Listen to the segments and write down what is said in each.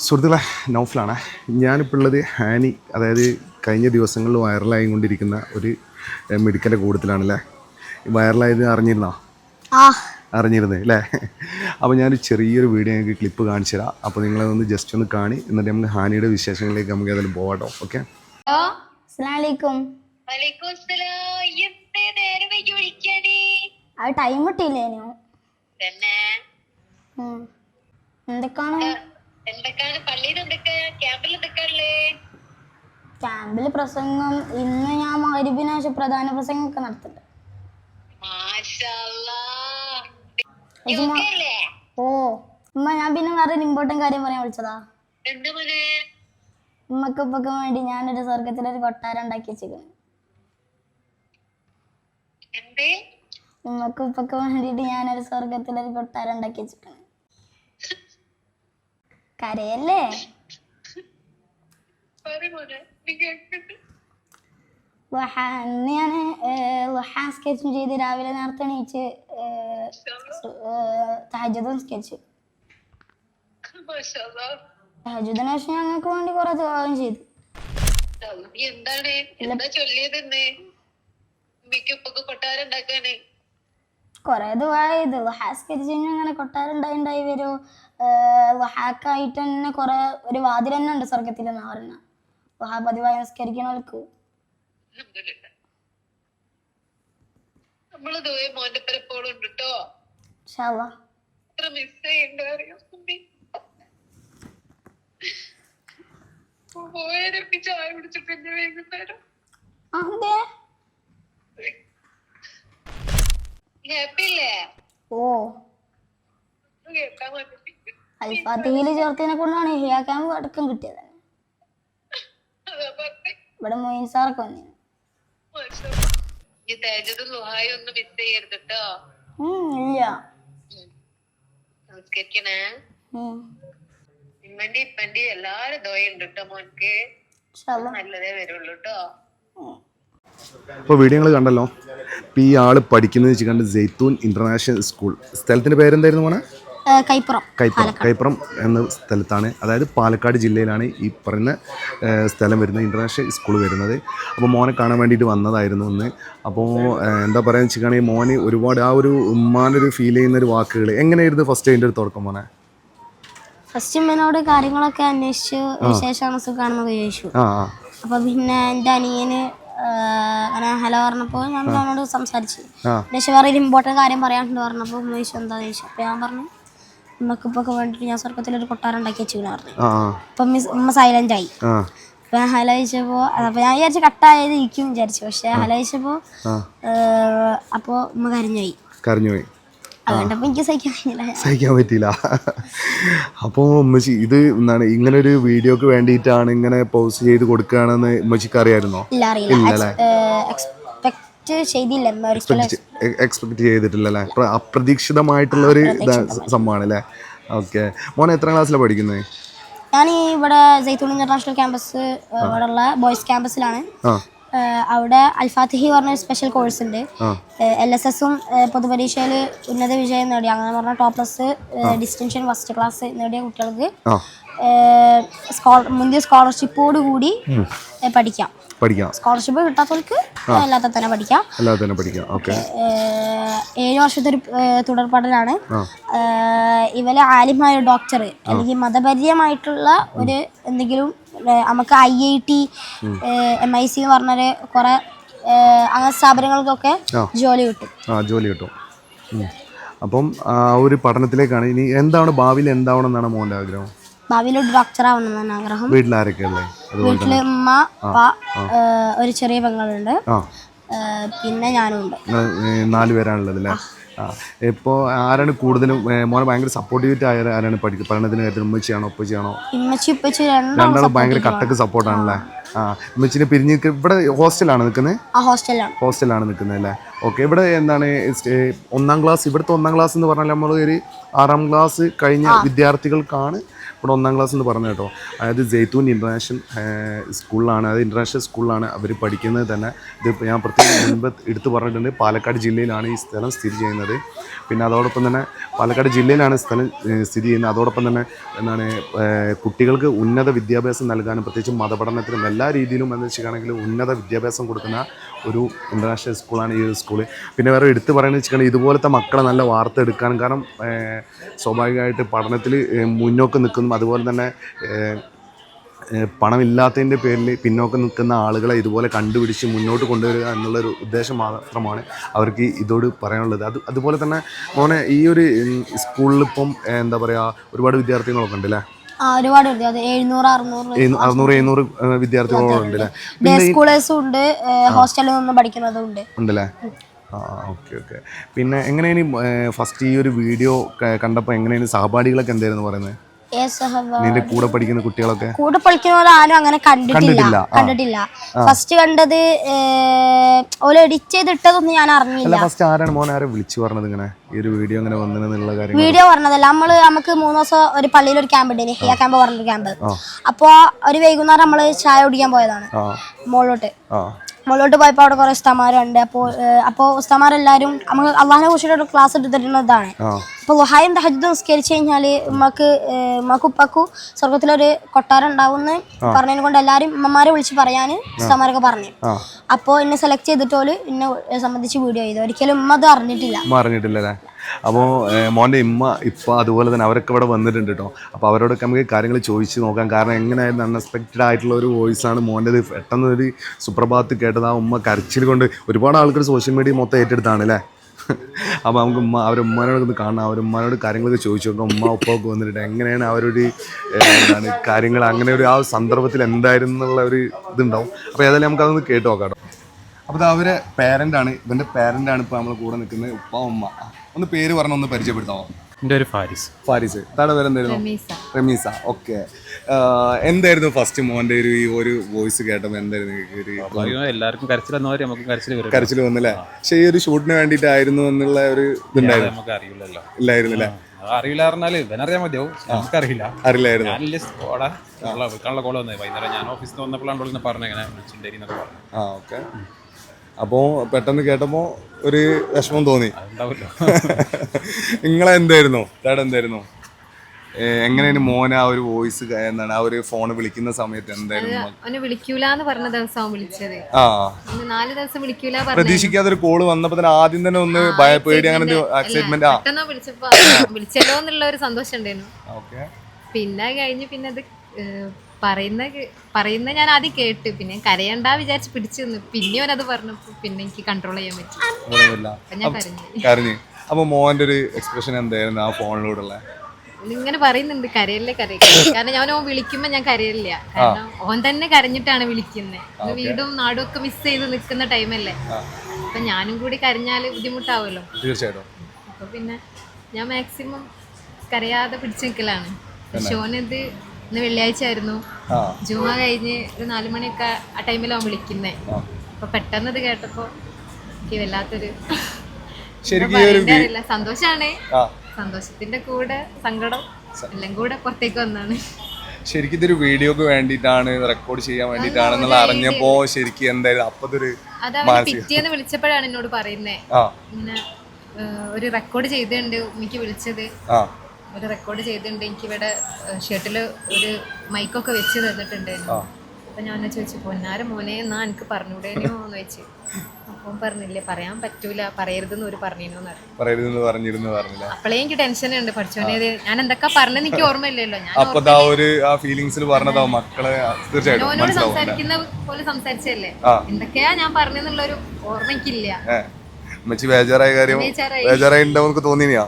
സുഹൃത്തുക്കളെ നൗഫലാണ്. ഞാനിപ്പോൾ ഉള്ളത് ഹാനി അതായത് കഴിഞ്ഞ ദിവസങ്ങളിൽ വൈറലായി കൊണ്ടിരിക്കുന്ന ഒരു മെഡിക്കലിന്റെ കൂട്ടത്തിലാണല്ലേ വൈറലായത് അറിഞ്ഞിരുന്നോ? ആ. അറിഞ്ഞിരുന്നേ അല്ലേ? അപ്പോൾ ഞാനൊരു ചെറിയൊരു വീഡിയോ ഞങ്ങൾക്ക് ക്ലിപ്പ് കാണിച്ചു തരാം. അപ്പോൾ നിങ്ങളതൊന്ന് ജസ്റ്റ് ഒന്ന് കാണി എന്നിട്ട് നമുക്ക് ഹാനിയുടെ വിശേഷങ്ങളിലേക്ക് നമുക്ക് അതിൽ പോകാട്ടോ ഓക്കെ? ടൈം കിട്ടിയില്ലേ. എന്തൊക്കെയാണ് എന്തൊക്കെയാണ് പള്ളിയിൽ എന്തൊക്കെ? ക്യാമ്പിൽ ക്യാമ്പിൽ പ്രസംഗം. ഇന്ന് ഞാൻ മകരിബിന് ശേഷം പ്രധാന പ്രസംഗം ഒക്കെ നടത്തുന്നുണ്ട് ഓ ഉമ്മ ഞാൻ പിന്നെ വേറെ ഒരു ഇമ്പോർട്ടന്റ് കാര്യം പറയാൻ വിളിച്ചതാ. ഉമ്മക്ക് ഉപ്പക്കും വേണ്ടി ഞാനൊരു സ്വർഗത്തിലൊരു കൊട്ടാരം ഉണ്ടാക്കി വെച്ചിരിക്കുന്നു എന്ത്? ഉമ്മക്ക് ഉപ്പക്ക് വേണ്ടിയിട്ട് ഞാനൊരു സ്വർഗത്തിലൊരു കൊട്ടാരം ഉണ്ടാക്കി വെച്ചിരിക്കുന്നു കരയല്ലേ? ഞാൻ സ്കെച്ചും ചെയ്ത് രാവിലെ നേരത്തെ എണീച്ച് തഹജുദും സ്കെച്ച്. തഹജുദിന് പക്ഷെ ഞങ്ങൾക്ക് വേണ്ടി കുറെ ദുആവും ചെയ്തു. എന്താണ്? എന്താ ചൊല്ലിയത് ഉപ്പൊക്കെ കൊട്ടാരം ഉണ്ടാക്കാന്. കുറെ ദുആ ചെയ്തു ലുഹ സ്കെച്ച് കഴിഞ്ഞാൽ അങ്ങനെ കൊട്ടാരം ഉണ്ടായി വരും. ലുഹാക്കായിട്ട് തന്നെ കുറെ ഒരു വാതിൽ തന്നെ ഉണ്ട് സ്വർഗത്തിൽ എന്നാ പറഞ്ഞ ലുഹ പതിവായി നിസ്കരിക്കണവർക്ക്. നമ്മൾ ദുബായ് മോന്റെ പേര് എപ്പോഴും ഉണ്ട് കേട്ടോ മിസ് ചെയ്യണ്ട അറിയോ പോയരൊക്കെ ചായ കുടിച്ച് പിന്നെ വൈകുന്നേരം. അതെ ഹാപ്പി അല്ലേ ഓ. അൽഫാത്തിയിൽ ചേർത്തതിനെ കൊണ്ടാണ് ഹിയാ ക്യാമ്പ് അടക്കം കിട്ടിയത്. ഇവിടെ മൊയിൻ സാറൊക്കെ വന്നു. ഈ തേജതും ലുഹായും ഒന്നും മിസ് ചെയ്യരുത് കേട്ടോ ഇല്ല. എല്ലാരും ദോയുണ്ട് കേട്ടോ മോൻക്ക്. നല്ലതേ വരുള്ളൂ കേട്ടോ. അപ്പോൾ വീഡിയോ നിങ്ങൾ കണ്ടല്ലോ. ഇപ്പോൾ ഈ ആൾ പഠിക്കുന്നത് വെച്ച് കണ്ട് ജെയ്ത്തൂൻ ഇന്റർനാഷണൽ സ്കൂൾ സ്ഥലത്തിന്റെ പേരെന്തായിരുന്നു മോനെ? കൈപ്പുറം. കൈപ്പുറം. കൈപ്പുറം എന്ന സ്ഥലത്താണ്. അതായത് പാലക്കാട് ജില്ലയിലാണ് ഈ പറയുന്ന സ്ഥലം വരുന്നത് ഇന്റർനാഷണൽ സ്കൂൾ വരുന്നത്. അപ്പോൾ മോനെ കാണാൻ വേണ്ടിയിട്ട് വന്നതായിരുന്നു ഒന്ന് അപ്പോൾ എന്താ പറയുക വെച്ചിട്ടാണെങ്കിൽ മോന് ഒരുപാട് ആ ഒരു ഉമ്മാനൊരു ഫീൽ ചെയ്യുന്ന ഒരു വാക്കുകൾ എങ്ങനെയായിരുന്നു ഫസ്റ്റ് അതിന്റെ ഒരു തുടക്കം മോനെ? ഫസ്റ്റ് ഉമ്മനോട് കാര്യങ്ങളൊക്കെ അന്വേഷിച്ചു. വിശേഷമാണ് സുഖാണെന്നൊക്കെ ചോദിച്ചു. ആ ആ. അപ്പൊ പിന്നെ എന്റെ അനിയന് അങ്ങനെ ഹലോ പറഞ്ഞപ്പോൾ ഞാൻ പിന്നെ അവനോട് സംസാരിച്ചു. പക്ഷെ വേറെ ഒരു ഇമ്പോർട്ടന്റ് കാര്യം പറയാനുണ്ട് പറഞ്ഞപ്പോൾ ഉമ്മ ചോദിച്ചു എന്താ ചോദിച്ചു? അപ്പോൾ ഞാൻ പറഞ്ഞു ഉമ്മക്കിപ്പൊക്കെ വേണ്ടിട്ട് വേണ്ടിയിട്ട് ഞാൻ സ്വർഗത്തിലൊരു കൊട്ടാരം ഉണ്ടാക്കി വെച്ചു പറഞ്ഞു. അപ്പം മിസ് ഉമ്മ സൈലന്റ് ആയി. അപ്പൊ അപ്പം ഞാൻ ഹലോ ചോദിച്ചപ്പോൾ അപ്പോൾ ഞാൻ വിചാരിച്ചു കട്ടായത് ഇരിക്കും വിചാരിച്ചു. പക്ഷേ ഹലോ ചോദിച്ചപ്പോൾ ആ. അപ്പോൾ ഉമ്മ കരഞ്ഞുപോയി. കരഞ്ഞുപോയി. എനിക്ക് സഹിക്കാൻ കഴിഞ്ഞില്ല സഹിക്കാൻ പറ്റിയില്ല. അപ്പോൾ ഉമ്മച്ചി ഇത് എന്താണ് ഇങ്ങനെ ഒരു വീഡിയോക്ക് വേണ്ടിയിട്ടാണ് ഇങ്ങനെ പോസ്റ്റ് ചെയ്ത് കൊടുക്കുകയാണെന്ന് ഉമ്മച്ചിക്ക് അറിയായിരുന്നോ? ഇല്ല അറിയില്ല. എക്സ്പെക്ട് ചെയ്തില്ല ഉമ്മ ഒരിക്കലും. എക്സ്പെക്ട് ചെയ്തിട്ടില്ലല്ലേ പ്ര- അപ്രതീക്ഷിതമായിട്ടുള്ള ഒരു സംഭവമാണ് അല്ലേ? ഓക്കെ മോനെ എത്ര ക്ലാസ്സിലാണ് പഠിക്കുന്നത് ഞാൻ ഇവിടെ ജയ്ത്തൂൺ ഇന്റർനാഷണൽ ക്യാമ്പസ് ഇവിടെ ഉള്ള ബോയ്സ് ക്യാമ്പസിലാണ് അവിടെ അൽഫാത്തിഹി പറഞ്ഞ സ്പെഷ്യൽ കോഴ്സ് ഉണ്ട്. എൽ എസ് എസും പൊതുപരീക്ഷയിൽ ഉന്നത വിജയം നേടി. അങ്ങനെ പറഞ്ഞ top plus distinction first class നേടിയ കുട്ടികൾക്ക് മുന്തിയ സ്കോളർഷിപ്പോട് കൂടി പഠിക്കാം. പഠിക്കാം. സ്കോളർഷിപ്പ് കിട്ടാത്തവർക്ക് അല്ലാത്ത തന്നെ പഠിക്കാം. അല്ലാതെ തന്നെ പഠിക്കാം. ഓക്കെ. ഏഴ് വർഷത്തെ ഒരു തുടർ പഠനമാണ് ഇവരെ ആലിമായ ഡോക്ടർ അല്ലെങ്കിൽ മതപര്യമായിട്ടുള്ള ഒരു എന്തെങ്കിലും നമുക്ക് I I T M I C എന്ന് പറഞ്ഞൊരു കുറെ അങ്ങനെ സ്ഥാപനങ്ങൾക്കൊക്കെ ജോലി കിട്ടും. ആ ജോലി കിട്ടും. അപ്പം ആ ഒരു പഠനത്തിലേക്കാണ് ഇനി എന്താണ് ഭാവിയിൽ എന്താവണം എന്നാണ് മോന്റെ ആഗ്രഹം? ഭാവിയിൽ ഒരു ഡോക്ടർ ആവണമെന്നാണ് ആഗ്രഹം വീട്ടിൽ ആരൊക്കെ വീട്ടിൽ ഉമ്മ അപ്പ ഒരു ചെറിയ പെങ്ങളുണ്ട്. പിന്നെ ഞാനും ഉണ്ട് നാല് പേരാണുള്ളത് അല്ലേ ഇപ്പോൾ ആരാണ് കൂടുതലും മോനെ ഭയങ്കര സപ്പോർട്ടീവ് ആയ ആരാണ് പഠിക്കുക പഠനത്തിന് കാര്യത്തിൽ ഉമ്മച്ചിയാണോ ഒപ്പച്ചിയാണോ രണ്ടാളും ഭയങ്കര കട്ടക്ക് സപ്പോർട്ടാണല്ലേ ആ. ഉമ്മച്ചിനെ പിരിഞ്ഞ് ഇവിടെ ഹോസ്റ്റലാണ് നിൽക്കുന്നത് ഹോസ്റ്റലാണ് നിൽക്കുന്നത് അല്ലേ ഓക്കെ. ഇവിടെ എന്താണ് ഒന്നാം ക്ലാസ് ഇവിടുത്തെ ഒന്നാം ക്ലാസ് എന്ന് പറഞ്ഞാൽ നമ്മൾ ഒരു ആറാം ക്ലാസ് കഴിഞ്ഞ വിദ്യാർത്ഥികൾക്കാണ് ഇവിടെ ഒന്നാം ക്ലാസ് എന്ന് പറഞ്ഞു കേട്ടോ. അതായത് ജെയ്ത്തൂൻ ഇന്റർനാഷണൽ സ്കൂളിലാണ് അതായത് ഇന്റർനാഷണൽ സ്കൂളിലാണ് അവർ പഠിക്കുന്നത് തന്നെ. ഇത് ഞാൻ പ്രത്യേകം മുൻപ് എടുത്തു പറഞ്ഞിട്ടുണ്ട്. പാലക്കാട് ജില്ലയിലാണ് ഈ സ്ഥലം സ്ഥിതി ചെയ്യുന്നത്. പിന്നെ അതോടൊപ്പം തന്നെ പാലക്കാട് ജില്ലയിലാണ് സ്ഥലം സ്ഥിതി ചെയ്യുന്നത്. അതോടൊപ്പം തന്നെ എന്താണ് കുട്ടികൾക്ക് ഉന്നത വിദ്യാഭ്യാസം നൽകാനും പ്രത്യേകിച്ച് മതപഠനത്തിനും എല്ലാ രീതിയിലും എന്ന് വെച്ചിട്ടാണെങ്കിൽ ഉന്നത വിദ്യാഭ്യാസം കൊടുക്കുന്ന ഒരു ഇന്റർനാഷണൽ സ്കൂളാണ് ഈ ഒരു സ്കൂൾ പിന്നെ വേറെ എടുത്തു പറയുന്നത് വെച്ചിട്ടുണ്ടെങ്കിൽ ഇതുപോലത്തെ മക്കളെ നല്ല വാർത്ത എടുക്കാനും കാരണം സ്വാഭാവികമായിട്ട് പഠനത്തിൽ മുന്നോക്കം നിൽക്കുന്നതും അതുപോലെ തന്നെ പണമില്ലാത്തതിന്റെ പേരിൽ പിന്നോക്കം നിൽക്കുന്ന ആളുകളെ ഇതുപോലെ കണ്ടുപിടിച്ച് മുന്നോട്ട് കൊണ്ടുവരിക എന്നുള്ളൊരു ഉദ്ദേശം മാത്രമാണ് അവർക്ക് ഇതോട് പറയാനുള്ളത്. അത് അതുപോലെ തന്നെ മോനെ ഈ ഒരു സ്കൂളിലിപ്പം എന്താ പറയുക ഒരുപാട് വിദ്യാർത്ഥികളൊക്കെ ഉണ്ട്. അല്ലേ ഒരുപാട് അറുന്നൂറ് എഴുന്നൂ- അറുന്നൂറ് എഴുന്നൂറ് ഡേ സ്കൂളേഴ്സും ഉണ്ട്. ഹോസ്റ്റലിൽ നിന്ന് പഠിക്കുന്നതും ഉണ്ട്. ഉണ്ടല്ലേ? ആ ഓക്കെ ഓക്കെ. പിന്നെ എങ്ങനെയാണ് ഫസ്റ്റ് ഈ ഒരു വീഡിയോ കണ്ടപ്പോൾ എങ്ങനെയാണ് സഹപാഠികളൊക്കെ എന്തായിരുന്നു പറയുന്നത്? നിന്റെ കൂടെ പഠിക്കുന്ന കുട്ടികളൊക്കെ? കൂടെ പഠിക്കുന്നവർ ആരും അങ്ങനെ കണ്ടിട്ടില്ല. കണ്ടിട്ടില്ല, ഫസ്റ്റ് കണ്ടത് ഓല എഡിറ്റ് ചെയ്തിട്ടതൊന്നും ഞാൻ അറിഞ്ഞില്ല. ഫസ്റ്റ് ആരാണ് മോൻ ആരെ വിളിച്ചു പറഞ്ഞത് ഇങ്ങനെ? ഈ ഒരു വീഡിയോ ഇങ്ങനെ വന്നതെന്നുള്ള കാര്യം വീഡിയോ പറഞ്ഞതല്ല. നമ്മൾ നമുക്ക് മൂന്ന് ദിവസം ഒരു പള്ളിയിൽ ഒരു ക്യാമ്പ് ഉണ്ട് ഹിയ ക്യാമ്പ് പറഞ്ഞൊരു ക്യാമ്പ് അപ്പോ ഒരു വൈകുന്നേരം നമ്മൾ ചായ കുടിക്കാൻ പോയതാണ്. മുകളിലോട്ട് മുകളിലോട്ട് പോയപ്പോൾ അവിടെ കുറെ ഉസ്താമാരുണ്ട്. അപ്പോൾ അപ്പോൾ ഉസ്താമാരെല്ലാവരും നമുക്ക് അള്ളാഹിനെ കുറിച്ചിട്ട് ക്ലാസ് എടുത്തിരുന്നതാണ് ആ. അപ്പോൾ ലുഹായും തഹജുദും നിസ്കരിച്ച് കഴിഞ്ഞാൽ ഉമ്മക്ക് ഉമ്മക്ക് ഉപ്പക്കു സ്വർഗത്തിലൊരു കൊട്ടാരം ഉണ്ടാവുമെന്ന് പറഞ്ഞതിനെ കൊണ്ട് എല്ലാവരും ഉമ്മമാരെ വിളിച്ച് പറയാൻ ഉസ്താമാരൊക്കെ പറഞ്ഞു. അപ്പോ അപ്പോൾ എന്നെ സെലക്ട് ചെയ്തിട്ടോൽ എന്നെ സംബന്ധിച്ച് വീഡിയോ ചെയ്തു. ഒരിക്കലും ഉമ്മ അത് അറിഞ്ഞിട്ടില്ല. ഉമ്മ അറിഞ്ഞിട്ടില്ലല്ലേ അപ്പോൾ മോന്റെ ഇമ്മ ഇപ്പം അതുപോലെ തന്നെ അവരൊക്കെ ഇവിടെ വന്നിട്ടുണ്ട് കേട്ടോ അപ്പോൾ അവരോടൊക്കെ നമുക്ക് കാര്യങ്ങൾ ചോദിച്ച് നോക്കാം. കാരണം എങ്ങനെയായിരുന്നു അൺഎക്സ്പെക്റ്റഡ് ആയിട്ടുള്ള ഒരു വോയിസ് ആണ് മോന്റെത് പെട്ടെന്ന് ഒരു സുപ്രഭാതത്തിൽ കേട്ടത് ആ ഉമ്മ കരച്ചിൽ കൊണ്ട് ഒരുപാട് ആൾക്കാർ സോഷ്യൽ മീഡിയ മൊത്തം ഏറ്റെടുത്താണ് അല്ലേ? അപ്പോൾ നമുക്ക് ഉമ്മ അവർ ഉമ്മാനോട് ഒന്ന് കാണാം അവർ ഉമ്മാനോട് കാര്യങ്ങളൊക്കെ ചോദിച്ചു നോക്കാം ഉമ്മ ഉപ്പൊക്കെ വന്നിട്ട് എങ്ങനെയാണ് അവരൊരു എന്താണ് കാര്യങ്ങൾ അങ്ങനെ ഒരു ആ സന്ദർഭത്തിൽ എന്തായിരുന്നു എന്നുള്ള ഒരു ഇതുണ്ടാവും. അപ്പോൾ ഏതായാലും നമുക്കതൊന്ന് കേട്ട് നോക്കാം അപ്പോൾ അവരെ പേരന്റാണ് ഇവന്റെ പേരന്റാണ് ഇപ്പോൾ നമ്മൾ കൂടെ നിൽക്കുന്നത് ഉപ്പ ഉമ്മ. ഒന്ന് പേര് പറഞ്ഞൊന്ന് പരിചയപ്പെടുത്താമോ? എന്റെ ഒരു ഫാരിസ്. ഫാരിസ്. താടെ പേര് എന്തായിരുന്നു റമീസ. ഓക്കെ. എന്തായിരുന്നു ഫസ്റ്റ് മോന്റെ ഒരു ഈ ഒരു വോയിസ് കേട്ടപ്പോൾ എന്തായിരുന്നു എല്ലാവർക്കും കരച്ചിൽ വന്നവരെ നമുക്ക് കരച്ചിൽ വരും കരച്ചിൽ വന്നില്ലേ? പക്ഷേ ഈ ഒരു ഷൂട്ടിന് വേണ്ടിയിട്ടായിരുന്നു എന്നുള്ള ഒരു ഇതുണ്ടായിരുന്നു. നമുക്ക് അറിയില്ലല്ലോ. ഇല്ലായിരുന്നില്ലേ? അറിയില്ല പറഞ്ഞാൽ ഇവനറിയാൻ മതിയാവും. നമുക്കറിയില്ല. അറിയില്ലായിരുന്നു. ഞാനില്ല ഓടാ വിളിക്കാനുള്ള കോൾ വന്നത് വൈകുന്നേരം ഞാൻ ഓഫീസിൽ വന്നപ്പോഴാണ് പറഞ്ഞു ഇങ്ങനെ വിളിച്ചിട്ടുണ്ടായിരുന്നു പറഞ്ഞു. ആ ഓക്കെ. അപ്പോൾ പെട്ടെന്ന് കേട്ടപ്പോൾ ഒരു വിഷമം തോന്നി. നിങ്ങളെ എന്തായിരുന്നു ചേട്ടൻ എന്തായിരുന്നു എങ്ങനെയാണ് മോനെ ആ ഒരു വോയിസ് എന്താണ് ആ ഒരു ഫോൺ വിളിക്കുന്ന സമയത്ത് എന്തായിരുന്നു അവനെ വിളിക്കൂല എന്ന് പറഞ്ഞ ദിവസം വിളിച്ചത്. ആ. നാല് ദിവസം വിളിക്കൂല പ്രതീക്ഷിക്കാതെ ഒരു കോൾ വന്നപ്പോ തന്നെ ആദ്യം തന്നെ ഒന്ന് ഭയ പേടി അങ്ങനെ എക്സൈറ്റ്മെന്റ് ആ. വിളിച്ചല്ലോ എന്നുള്ള ഒരു സന്തോഷം ഉണ്ടായിരുന്നു. ഓക്കെ പിന്നെ കഴിഞ്ഞ് പിന്നെ അത് പറയുന്ന പറയുന്ന ഞാൻ ആദ്യം കേട്ട് പിന്നെ കരയണ്ട വിചാരിച്ച് പിടിച്ചു നിന്ന്. പിന്നെ അവനത് പറഞ്ഞപ്പോ പിന്നെ എനിക്ക് കൺട്രോൾ ചെയ്യാൻ പറ്റും. അപ്പൊ ഞാൻ കരഞ്ഞു. കരഞ്ഞു. അപ്പൊ മോന്റെ ഒരു എക്സ്പ്രഷൻ എന്തായിരുന്നു ആ ഫോണിലൂടെ ഉള്ള ഇങ്ങനെ പറയുന്നുണ്ട് കരയല്ലേ കരയില്ല കാരണം ഞാൻ ഓൻ വിളിക്കുമ്പോ ഞാൻ കരയില്ല കാരണം ഓൻ തന്നെ കരഞ്ഞിട്ടാണ് വിളിക്കുന്നത് വീടും നാടും ഒക്കെ മിസ് ചെയ്ത് നിൽക്കുന്ന ടൈമല്ലേ അപ്പൊ ഞാനും കൂടി കരഞ്ഞാൽ ബുദ്ധിമുട്ടാവല്ലോ. തീർച്ചയായിട്ടും. അപ്പൊ പിന്നെ ഞാൻ മാക്സിമം കരയാതെ പിടിച്ചു നിൽക്കലാണ് പക്ഷെ ഓനത് ഇന്ന് വെള്ളിയാഴ്ച ആയിരുന്നു. ജുമ കഴിഞ്ഞ് ഒരു നാലുമണിയൊക്കെ ആ ടൈമിലാണ് വിളിക്കുന്നേ. അപ്പൊ പെട്ടെന്ന് ഇത് കേട്ടപ്പോ എനിക്ക് വല്ലാത്തൊരു അറിയില്ല. സന്തോഷാണ്. സന്തോഷത്തിന്റെ കൂടെ സങ്കടം എല്ലാം കൂടെ പുറത്തേക്ക് വന്നാണ്. ശരിക്കും ഇതൊരു വീഡിയോക്ക് വേണ്ടിട്ടാണ് റെക്കോർഡ് ചെയ്യാൻ വേണ്ടിയിട്ടാണെന്നുള്ള അറിഞ്ഞപ്പോ ശരിക്കും എന്തായാലും അപ്പതൊരു പിറ്റേന്ന് വിളിച്ചപ്പോഴാണ് എന്നോട് പറയുന്നേ. ഇങ്ങനെ ഒരു റെക്കോർഡ് ചെയ്തിട്ടുണ്ട് ഉമ്മിക്ക് വിളിച്ചത്. ഒരു റെക്കോർഡ് ചെയ്തിട്ടുണ്ട്. എനിക്ക് ഇവിടെ ഷർട്ടിൽ ഒരു മൈക്കൊക്കെ വെച്ച് തന്നിട്ടുണ്ടായിരുന്നു. അപ്പൊ ഞാൻ ചോദിച്ചു പൊന്നാര മോനെ എന്നാ എനിക്ക് പറഞ്ഞൂടേനോ എന്ന് വെച്ച്. അപ്പം പറഞ്ഞില്ലേ പറയാൻ പറ്റൂല പറയരുതെന്ന് ഒരു പറഞ്ഞിരുന്നു. പറഞ്ഞു പറയരുതെന്ന് പറഞ്ഞിരുന്നു പറഞ്ഞില്ല? അപ്പോഴേ എനിക്ക് ടെൻഷൻ ഉണ്ട്. പഠിച്ചോനെ ഇത് ഞാൻ എന്തൊക്കെ പറഞ്ഞത് എനിക്ക് ഓർമ്മയില്ലല്ലോ. ഞാൻ അപ്പൊ ദാ ഒരു ആ ഫീലിങ്സിൽ പറഞ്ഞതാ മക്കളെ തീർച്ചയായിട്ടും ഓനോട് സംസാരിക്കുന്ന പോലെ സംസാരിച്ചല്ലേ. എന്തൊക്കെയാ ഞാൻ പറഞ്ഞെന്നുള്ള ഒരു ഓർമ്മയ്ക്കില്ല ഉമ്മച്ചി ബേജാറായ കാര്യം ബേജാറായി. ഉണ്ടാവും തോന്നിനിയാ?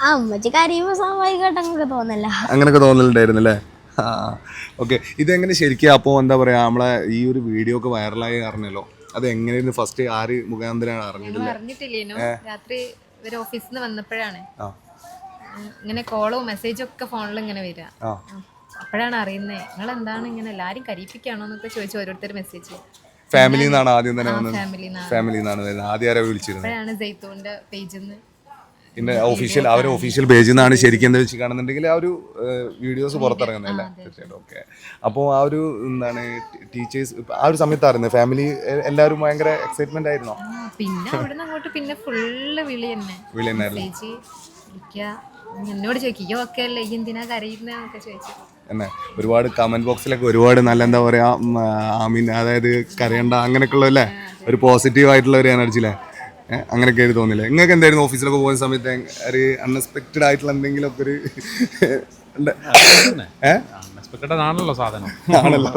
ആ ഉമ്മച്ചി കരയുമ്പോൾ സ്വാഭാവികമായിട്ട് നമുക്ക് തോന്നില്ല. അങ്ങനൊക്കെ തോന്നലുണ്ടായിരുന്നു അല്ലേ ആ. ഓക്കെ ഇതെങ്ങനെ ശരിക്കും അപ്പോൾ എന്താ പറയുക നമ്മളെ ഈ ഒരു വീഡിയോ ഒക്കെ വൈറലായി അറിഞ്ഞല്ലോ? അത് എങ്ങനെയായിരുന്നു ഫസ്റ്റ് ആര് മുഖാന്തരാണ് അറിഞ്ഞത് ഞങ്ങൾ അറിഞ്ഞിട്ടില്ലേനു. രാത്രി ഇവർ ഓഫീസിൽ നിന്ന് വന്നപ്പോഴാണ്. ഇങ്ങനെ കോളോ മെസ്സേജോ ഒക്കെ ഫോണിൽ ഇങ്ങനെ വരിക അപ്പോഴാണ് അറിയുന്നത് നിങ്ങൾ എന്താണ് ഇങ്ങനെ എല്ലാരും കരീപ്പിക്കാണോ എന്നൊക്കെ ചോദിച്ചു ഓരോരുത്തർ മെസ്സേജ് ഫാമിലിന്നാണ് ആദ്യം തന്നെ വന്നത്. ഫാമിലി വരുന്നത്. ആദ്യം ആരാ വിളിച്ചിരുന്നത്? അപ്പോഴാണ് ജയ്ത്തൂന്റെ പേജിൽ നിന്ന് ഇതിന്റെ ഒഫീഷ്യൽ അവരെ ഒഫീഷ്യൽ പേജിൽ നിന്നാണ് ശരിക്കും എന്താ വെച്ച് കാണുന്നുണ്ടെങ്കിൽ ആ ഒരു വീഡിയോസ് പുറത്തിറങ്ങുന്നില്ല തീർച്ചയായിട്ടും. ഓക്കെ. അപ്പോൾ ആ ഒരു എന്താണ് ടീച്ചേഴ്സ് ആ ഒരു സമയത്തായിരുന്നു. ഫാമിലി എല്ലാവരും ഭയങ്കര എക്സൈറ്റ്മെന്റ് ആയിരുന്നോ? പിന്നെ അവിടുന്ന് അങ്ങോട്ട് പിന്നെ ഫുള്ള് വിളി തന്നെ. വിളി തന്നെയായിരുന്നു എന്നോട് ചോദിക്കും ഒക്കെ അല്ലേ? എന്തിനാ കരയുന്നൊക്കെ ചോദിച്ചു. തന്നെ ഒരുപാട് കമന്റ് ബോക്സിലൊക്കെ ഒരുപാട് നല്ല എന്താ പറയാ ആമീൻ അതായത് കരയണ്ട അങ്ങനെയൊക്കെ അല്ലേ ഒരു പോസിറ്റീവ് ആയിട്ടുള്ള ഒരു എനർജി അല്ലേ അങ്ങനെയൊക്കെ ആയിട്ട് തോന്നില്ല? നിങ്ങൾക്ക് എന്തായിരുന്നു ഓഫീസിലൊക്കെ പോകുന്ന സമയത്ത് ഒരു അൺഎക്സ്പെക്റ്റഡ് ആയിട്ടുള്ള എന്തെങ്കിലും ഒക്കെ ഒരു ആണല്ലോ സാധനം. ആണല്ലോ.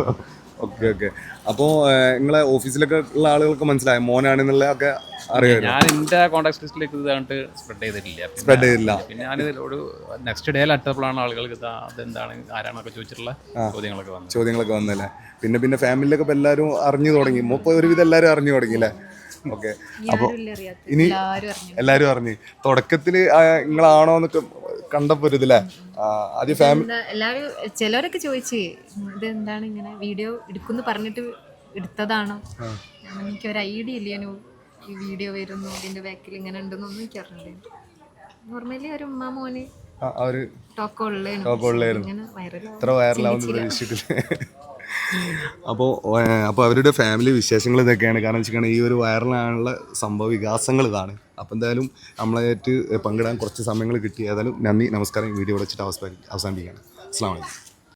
Okay okay. അപ്പോൾ നിങ്ങളെ ഓഫീസിലൊക്കെ ഉള്ള ആളുകൾക്ക് മനസ്സിലായോ? മോനാണെന്നുള്ള ഒക്കെ അറിയാം ഞാൻ എന്റെ കോൺടാക്ട് ലിസ്റ്റിലേക്ക് സ്പ്രെഡ് ചെയ്തിട്ടില്ല. സ്പ്രെഡ് ചെയ്തില്ല പിന്നെ ഞാൻ ഒരു നെക്സ്റ്റ് ഡേ അറ്റപ്പോഴാണ് ആളുകൾക്ക് ഇത് അതെന്താണ് ആരാണൊക്കെ ചോദിച്ചിട്ടുള്ള ചോദ്യങ്ങളൊക്കെ വന്നത്. ചോദ്യങ്ങളൊക്കെ വന്നല്ലേ പിന്നെ പിന്നെ ഫാമിലിയിലൊക്കെ എല്ലാരും എല്ലാവരും അറിഞ്ഞു തുടങ്ങി. ഇപ്പോൾ ഒരുവിധം എല്ലാവരും അറിഞ്ഞു തുടങ്ങി അല്ലേ? ഓക്കെ. അപ്പോൾ ഇനി എല്ലാവരും അറിഞ്ഞു. തുടക്കത്തിൽ നിങ്ങളാണോ എന്നൊക്കെ കണ്ടപ്പോൾ ഒരു ഇതില്ലേ ആദ്യം ഫാമിലി എല്ലാവരും ചിലരൊക്കെ ചോദിച്ചേ ഇതെന്താണ് ഇങ്ങനെ വീഡിയോ എടുക്കുന്നു പറഞ്ഞിട്ട് എടുത്തതാണോ? എനിക്ക് ഒരു ഐഡിയ ഇല്ലേനു ഈ വീഡിയോ വരുന്നു ഇതിന്റെ ബാക്കിൽ ഇങ്ങനെ ഉണ്ടെന്നൊന്നും എനിക്ക് അറിഞ്ഞില്ല. നോർമലി ഒരു ഉമ്മ മോന് ഒരു ടോക്കോ ഉള്ള ടോക്കോ ഉള്ളായിരുന്നു. ഇങ്ങനെ വൈറൽ ഇത്ര വൈറലാവുന്ന പ്രതീക്ഷിച്ചിട്ടില്ല. അപ്പോൾ അപ്പോൾ അവരുടെ ഫാമിലി വിശേഷങ്ങൾ ഇതൊക്കെയാണ്. കാരണം വെച്ചിട്ടുണ്ടെങ്കിൽ ഈ ഒരു വൈറലാണുള്ള സംഭവ വികാസങ്ങൾ ഇതാണ്. അപ്പോൾ എന്തായാലും നമ്മളായിട്ട് പങ്കിടാൻ കുറച്ച് സമയങ്ങൾ കിട്ടി. ഏതായാലും നന്ദി നമസ്കാരം. ഈ വീഡിയോ വെച്ചിട്ട് അവസാനിപ്പിക്കുകയാണ്. അസ്സാം വലൈക്കും